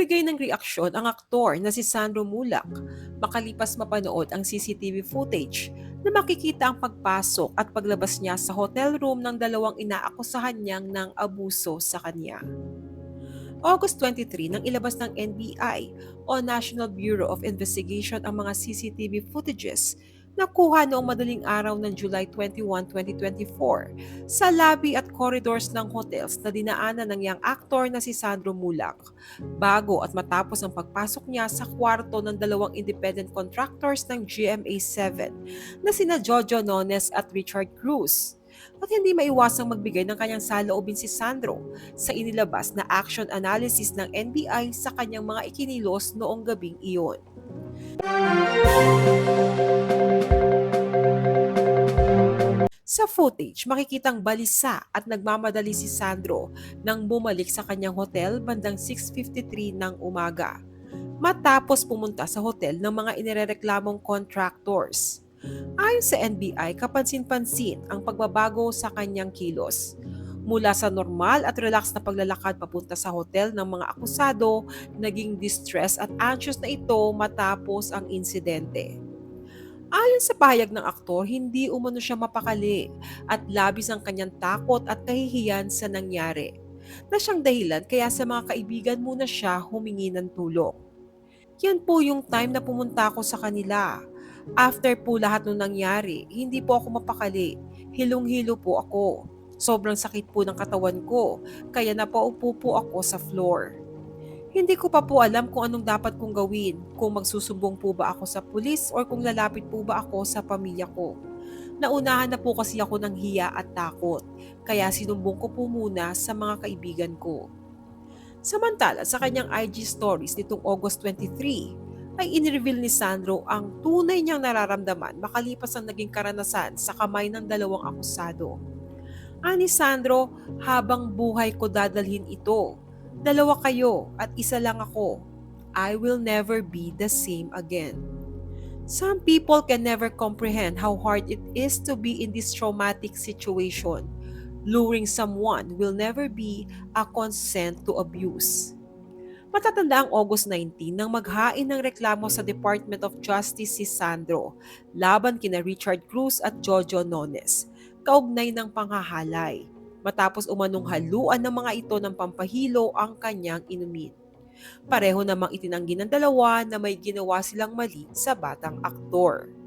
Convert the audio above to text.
Nagbigay ng reaksyon ang aktor na si Sandro Mulak makalipas mapanood ang CCTV footage na makikita ang pagpasok at paglabas niya sa hotel room ng dalawang inaakusahan niyang ng abuso sa kanya. August 23 nang ilabas ng NBI o National Bureau of Investigation ang mga CCTV footages na kuha noong madaling araw ng July 21, 2024 sa lobby at corridors ng hotels na dinaanan ng young actor na si Sandro Mulak bago at matapos ang pagpasok niya sa kwarto ng dalawang independent contractors ng GMA7 na sina Jojo Nones at Richard Cruz at hindi maiwasang magbigay ng kanyang saloobin si Sandro sa inilabas na action analysis ng NBI sa kanyang mga ikinilos noong gabing iyon. Sa footage, makikitang balisa at nagmamadali si Sandro nang bumalik sa kanyang hotel bandang 6.53 ng umaga. Matapos pumunta sa hotel ng mga inirereklamong contractors. Ayon sa NBI, kapansin-pansin ang pagbabago sa kanyang kilos. Mula sa normal at relax na paglalakad papunta sa hotel ng mga akusado, naging distress at anxious na ito matapos ang insidente. Ayon sa pahayag ng aktor, hindi umano siya mapakali at labis ang kanyang takot at kahihiyan sa nangyari. Na siyang dahilan kaya sa mga kaibigan muna siya humingi ng tulong. Yan po yung time na pumunta ako sa kanila. After po lahat ng nangyari, hindi po ako mapakali. Hilong-hilo po ako. Sobrang sakit po ng katawan ko, kaya napaupo po ako sa floor. Hindi ko pa po alam kung anong dapat kong gawin, kung magsusumbong po ba ako sa pulis or kung lalapit po ba ako sa pamilya ko. Naunahan na po kasi ako ng hiya at takot, kaya sinumbong ko po muna sa mga kaibigan ko. Samantala, sa kanyang IG stories nitong August 23, ay inreveal ni Sandro ang tunay niyang nararamdaman makalipas ang naging karanasan sa kamay ng dalawang akusado. Ani Sandro, habang buhay ko dadalhin ito Dalawa kayo at isa lang ako. I will never be the same again. Some people can never comprehend how hard it is to be in this traumatic situation. Luring someone will never be a consent to abuse. Matatanda ang August 19 nang maghain ng reklamo sa Department of Justice si Sandro laban kina Richard Cruz at Jojo Nones, kaugnay ng panghahalay matapos umanong haluan ng mga ito ng pampahilo ang kanyang inumin. Pareho namang itinanggi ng dalawa na may ginawa silang mali sa batang aktor.